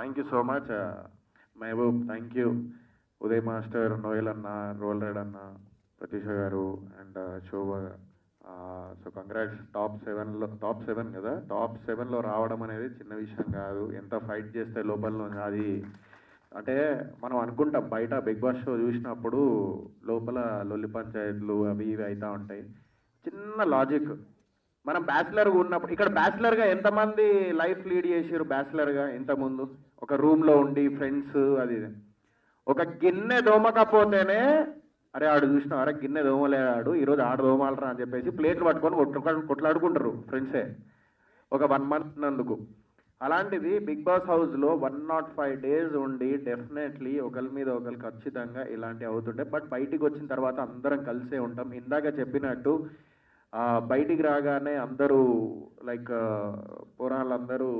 Thank you so much Mahaboob thank you Uday master Noel అన్న రోల్ రైడ్ అన్న Prathisha garu and Shobha so congrats top సెవెన్లో top seven కదా? Top సెవెన్లో రావడం అనేది చిన్న విషయం కాదు. ఎంత ఫైట్ చేస్తే లోపల అది అంటే మనం అనుకుంటాం బయట బిగ్ బాస్ షో చూసినప్పుడు లోపల లొల్లి పంచాయతీలు అవి ఇవి అవుతూ ఉంటాయి. చిన్న లాజిక్ మనం బ్యాచిలర్గా ఉన్నప్పుడు ఇక్కడ బ్యాచిలర్గా ఎంతమంది లైఫ్ లీడ్ చేసారు బ్యాచిలర్గా ఇంతకుముందు? ఒక రూమ్లో ఉండి ఫ్రెండ్స్ అది ఇది. ఒక గిన్నె దోమకపోతేనే అరే ఆడు చూసినా అరే గిన్నె దోమలేడాడు ఈరోజు ఆడు దోమాలరా అని చెప్పేసి ప్లేట్లు పట్టుకొని కొట్టు కొట్లాడుకుంటారు ఫ్రెండ్సే ఒక వన్ మంత్ నందుకు అలాంటిది బిగ్ బాస్ హౌస్లో వన్ నాట్ ఫైవ్ డేస్ ఉండి డెఫినెట్లీ ఒకరి మీద ఒకరు ఖచ్చితంగా ఇలాంటివి అవుతుంటాయి. బట్ బయటికి వచ్చిన తర్వాత అందరం కలిసే ఉంటాం. ఇందాక చెప్పినట్టు బయటికి రాగానే అందరూ లైక్ పురాణాలందరూ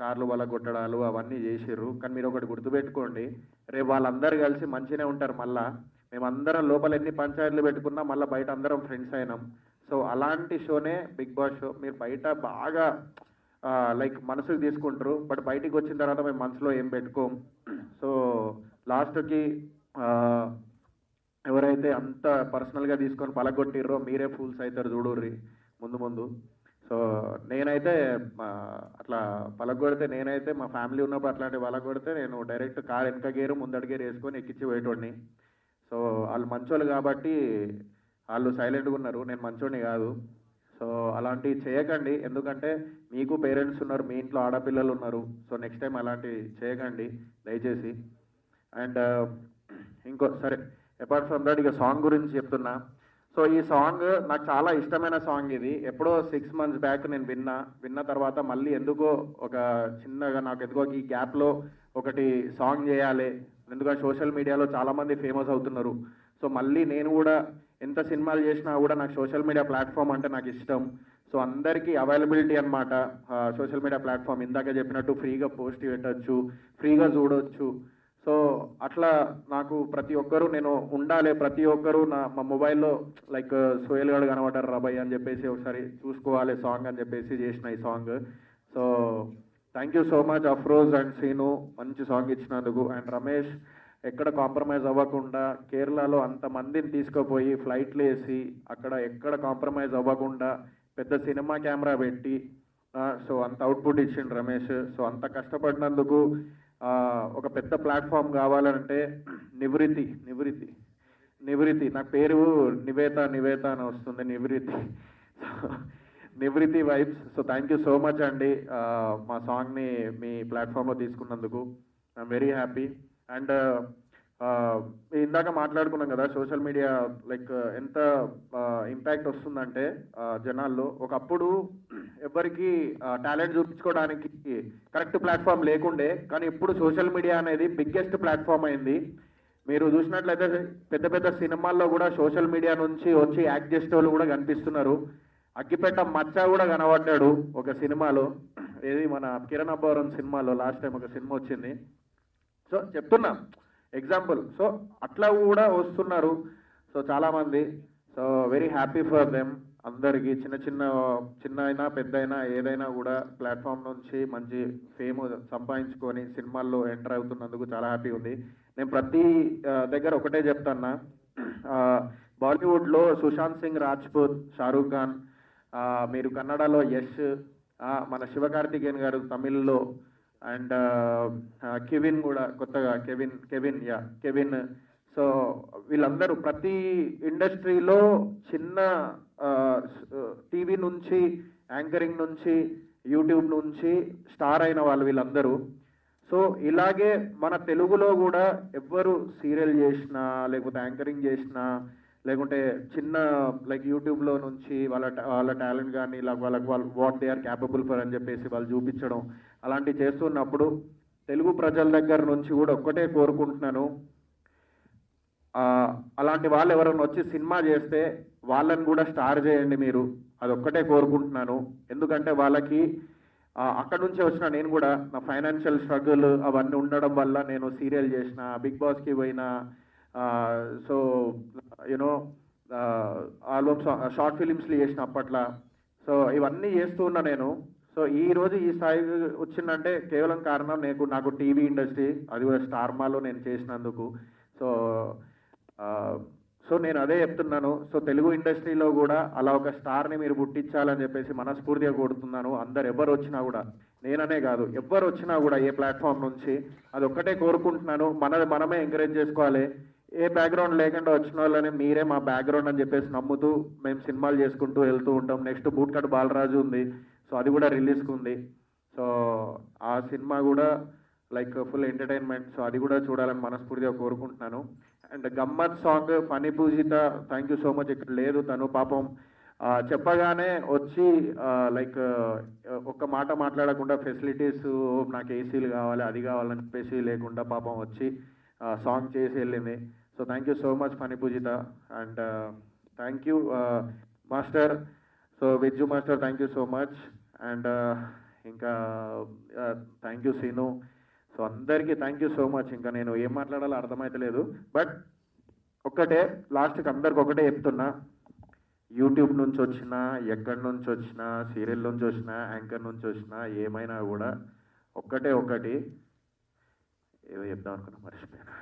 కార్లు వల్ల కొట్టడాలు అవన్నీ చేసిర్రు. కానీ మీరు ఒకటి గుర్తుపెట్టుకోండి రేపు వాళ్ళందరూ కలిసి మంచిగానే ఉంటారు మళ్ళా. మేమందరం లోపల ఎన్ని పంచాయతీలు పెట్టుకున్నా మళ్ళీ బయట అందరం ఫ్రెండ్స్ అయినాం. సో అలాంటి షోనే బిగ్ బాస్ షో. మీరు బయట బాగా లైక్ మనసుకు తీసుకుంటారు. బట్ బయటికి వచ్చిన తర్వాత మేము మనసులో ఏం పెట్టుకోం. సో లాస్ట్కి ఎవరైతే అంత పర్సనల్గా తీసుకొని పలగొట్టిర్రో మీరే ఫూల్స్ అవుతారు చూడుర్రి. ముందు ముందు. సో నేనైతే మా అట్లా పలగొడితే నేనైతే మా ఫ్యామిలీ ఉన్నప్పుడు అట్లాంటి పలగొడితే నేను డైరెక్ట్ కార్ వెనక గేరు ముందడి గేరు వేసుకొని ఎక్కించి పోయేటోడిని. సో వాళ్ళు మంచోళ్ళు కాబట్టి వాళ్ళు సైలెంట్గా ఉన్నారు. నేను మంచోడిని కాదు. సో అలాంటివి చేయకండి. ఎందుకంటే మీకు పేరెంట్స్ ఉన్నారు మీ ఇంట్లో ఆడపిల్లలు ఉన్నారు. సో నెక్స్ట్ టైం అలాంటివి చేయకండి. దయచేసి. అండ్ ఇంకో సరే. అపార్ట్ ఫ్రమ్ దట్ ఇక సాంగ్ గురించి చెప్తున్నా. సో ఈ సాంగ్ నాకు చాలా ఇష్టమైన సాంగ్ ఇది. ఎప్పుడో సిక్స్ మంత్స్ బ్యాక్ నేను విన్నా. విన్న తర్వాత మళ్ళీ ఎందుకో ఒక చిన్నగా నాకు ఎందుకో ఈ గ్యాప్లో ఒకటి సాంగ్ చేయాలి. ఎందుకంటే సోషల్ మీడియాలో చాలామంది ఫేమస్ అవుతున్నారు. సో మళ్ళీ నేను కూడా ఎంత సినిమాలు చేసినా కూడా నాకు సోషల్ మీడియా ప్లాట్ఫామ్ అంటే నాకు ఇష్టం. సో అందరికీ అవైలబిలిటీ అనమాట సోషల్ మీడియా ప్లాట్ఫామ్ ఇందాక చెప్పినట్టు ఫ్రీగా పోస్ట్ పెట్టచ్చు ఫ్రీగా చూడొచ్చు. సో అట్లా నాకు ప్రతి ఒక్కరూ నేను ఉండాలి ప్రతి ఒక్కరూ నా మా మొబైల్లో లైక్ సోయల్ గడ్ కనబడ్డారు రాబాయ్ అని చెప్పేసి ఒకసారి చూసుకోవాలి సాంగ్ అని చెప్పేసి చేసిన ఈ song. So thank you so much Afroz and Seenu మంచి సాంగ్ ఇచ్చినందుకు. అండ్ రమేష్ ఎక్కడ కాంప్రమైజ్ అవ్వకుండా కేరళలో అంతమందిని తీసుకుపోయి ఫ్లైట్లు వేసి అక్కడ ఎక్కడ కాంప్రమైజ్ అవ్వకుండా పెద్ద సినిమా కెమెరా పెట్టి సో అంత అవుట్పుట్ ఇచ్చిండు రమేష్. సో అంత కష్టపడినందుకు ఒక పెద్ద ప్లాట్ఫామ్ కావాలంటే నివృత్తి నివృత్తి నివృత్తి. నా పేరు నివేత నివేత అని వస్తుంది Nivrutti. Nivrutti vibes so thank you so much అండి. మా సాంగ్ని మీ ప్లాట్ఫామ్లో తీసుకున్నందుకు. ఐఎమ్ వెరీ హ్యాపీ అండ్ ఇందాక మాట్లాడుకున్నాం కదా సోషల్ మీడియా లైక్ ఎంత ఇంపాక్ట్ వస్తుందంటే జనాల్లో. ఒకప్పుడు ఎవరికి టాలెంట్ చూపించుకోవడానికి కరెక్ట్ ప్లాట్ఫామ్ లేకుండే కానీ ఇప్పుడు సోషల్ మీడియా అనేది బిగ్గెస్ట్ ప్లాట్ఫామ్ అయింది. మీరు చూసినట్లయితే పెద్ద పెద్ద సినిమాల్లో కూడా సోషల్ మీడియా నుంచి వచ్చి యాక్ట్ చేసే వాళ్ళు కూడా కనిపిస్తున్నారు. అగ్గిపెట్ట మచ్చ కూడా కనబడ్డాడు ఒక సినిమాలో. ఏది మన కిరణ్ అబ్బవరం సినిమాలో లాస్ట్ టైం ఒక సినిమా వచ్చింది. సో చెప్తున్నా ఎగ్జాంపుల్. సో అట్లా కూడా వస్తున్నారు. సో చాలామంది so very happy for them అందరికీ చిన్న చిన్న చిన్న అయినా పెద్ద అయినా ఏదైనా కూడా ప్లాట్ఫామ్ నుంచి మంచి ఫేమ్ సంపాదించుకొని సినిమాల్లో ఎంటర్ అవుతున్నందుకు చాలా హ్యాపీ ఉంది. నేను ప్రతి దగ్గర ఒకటే చెప్తాన్నా. బాలీవుడ్లో సుశాంత్ సింగ్ రాజ్పూత్ షారూఖ్ ఖాన్ మీరు కన్నడలో యష్ మన శివకార్తికేయన్ గారు తమిళ్ళో అండ్ కెవిన్ కూడా కొత్తగా Kevin Kevin yeah Kevin so వీళ్ళందరూ ప్రతి ఇండస్ట్రీలో చిన్న టీవీ నుంచి యాంకరింగ్ నుంచి యూట్యూబ్ నుంచి స్టార్ అయిన వాళ్ళు వీళ్ళందరూ. సో ఇలాగే మన తెలుగులో కూడా ఎవ్వరు సీరియల్ చేసినా లేకపోతే యాంకరింగ్ చేసినా లేకుంటే చిన్న లైక్ యూట్యూబ్లో నుంచి వాళ్ళ వాళ్ళ టాలెంట్ కానీ ఇలా వాళ్ళకి వాళ్ళు what they are capable for అని చెప్పేసి వాళ్ళు చూపించడం అలాంటివి చేస్తున్నప్పుడు తెలుగు ప్రజల దగ్గర నుంచి కూడా ఒక్కటే కోరుకుంటున్నాను. అలాంటి వాళ్ళు ఎవరైనా వచ్చి సినిమా చేస్తే వాళ్ళని కూడా స్టార్ చేయండి మీరు. అదొక్కటే కోరుకుంటున్నాను. ఎందుకంటే వాళ్ళకి అక్కడ నుంచే వచ్చిన నేను కూడా నా ఫైనాన్షియల్ స్ట్రగుల్ అవన్నీ ఉండడం వల్ల నేను సీరియల్ చేసిన బిగ్ బాస్కి పోయిన so you know album short ఫిలిమ్స్లు చేసిన అప్పట్లో. సో ఇవన్నీ చేస్తూ ఉన్నా నేను. సో ఈరోజు ఈ రోజు ఈ స్థాయి వచ్చిందంటే కేవలం కారణం నాకు నాకు టీవీ ఇండస్ట్రీ అది కూడా స్టార్మాలో నేను చేసినందుకు. సో సో నేను అదే చెప్తున్నాను. సో తెలుగు ఇండస్ట్రీలో కూడా అలా ఒక స్టార్ని మీరు పుట్టించాలని చెప్పేసి మనస్ఫూర్తిగా కోరుతున్నాను. అందరు ఎవరు వచ్చినా కూడా నేననే కాదు ఎవరు వచ్చినా కూడా ఏ ప్లాట్ఫామ్ నుంచి అది ఒక్కటే కోరుకుంటున్నాను. మన మనమే ఎంకరేజ్ చేసుకోవాలి. ఏ బ్యాక్గ్రౌండ్ లేకుండా వచ్చిన వాళ్ళని మీరే మా బ్యాక్గ్రౌండ్ అని చెప్పేసి నమ్ముతూ మేము సినిమాలు చేసుకుంటూ వెళ్తూ ఉంటాం. నెక్స్ట్ బూట్కట్ బాలరాజు ఉంది. సో అది కూడా రిలీజ్కి ఉంది. సో ఆ సినిమా కూడా లైక్ ఫుల్ ఎంటర్టైన్మెంట్. సో అది కూడా చూడాలని మనస్ఫూర్తిగా కోరుకుంటున్నాను. అండ్ గమ్మత్ song funny Pujitha thank you so much ఇక్కడ లేదు తను పాపం. చెప్పగానే వచ్చి లైక్ ఒక్క మాట మాట్లాడకుండా ఫెసిలిటీస్ నాకు ఏసీలు కావాలి అది కావాలని చెప్పేసి లేకుండా పాపం వచ్చి సాంగ్ చేసి వెళ్ళింది. So thank you so much funny Pujitha. And thank you master. So Vijju master thank you so much and ఇంకా థ్యాంక్ యూ సీను. సో అందరికీ థ్యాంక్ యూ సో మచ్ ఇంకా నేను ఏం మాట్లాడాలో అర్థమైతలేదు. బట్ ఒక్కటే లాస్ట్కి అందరికి ఒకటే చెప్తున్నా. యూట్యూబ్ నుంచి వచ్చినా ఎక్కడి నుంచి వచ్చినా సీరియల్ నుంచి వచ్చినా యాంకర్ నుంచి వచ్చినా ఏమైనా కూడా ఒక్కటే ఒకటి. ఏదో చెప్దాం అనుకున్నా మర్చిపోయాను.